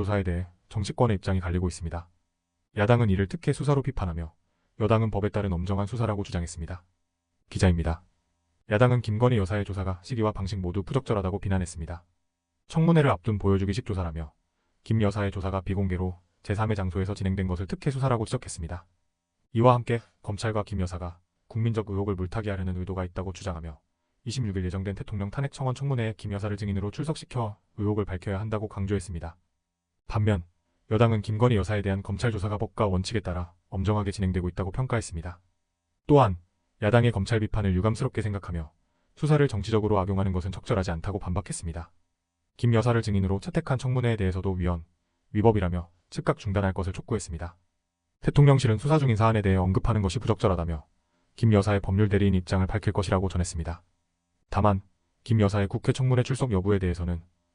조사에 대해 정치권의 입장이 갈리고 있습니다. 야당은 이를 특혜 수사로 비판하며 여당은 법에 따른 엄정한 수사라고 주장했습니다. 기자입니다. 야당은 김건희 여사의 조사가 시기와 방식 모두 부적절하다고 비난했습니다. 청문회를 앞둔 보여주기식 조사라며 김 여사의 조사가 비공개로 제3의 장소에서 진행된 것을 특혜 수사라고 지적했습니다. 이와 함께 검찰과 김 여사가 국민적 의혹을 물타기 하려는 의도가 있다고 주장하며 26일 예정된 대통령 탄핵 청원 청문회에 김 여사를 증인으로 출석시켜 의혹을 밝혀야 한다고 강조했습니다. 반면 여당은 김건희 여사에 대한 검찰 조사가 법과 원칙에 따라 엄정하게 진행되고 있다고 평가했습니다. 또한 야당의 검찰 비판을 유감스럽게 생각하며 수사를 정치적으로 악용하는 것은 적절하지 않다고 반박했습니다. 김 여사를 증인으로 채택한 청문회에 대해서도 위헌, 위법이라며 즉각 중단할 것을 촉구했습니다. 대통령실은 수사 중인 사안에 대해 언급하는 것이 부적절하다며 김 여사의 법률 대리인 입장을 밝힐 것이라고 전했습니다. 다만 김 여사의 국회 청문회 출석 여부에 대해서는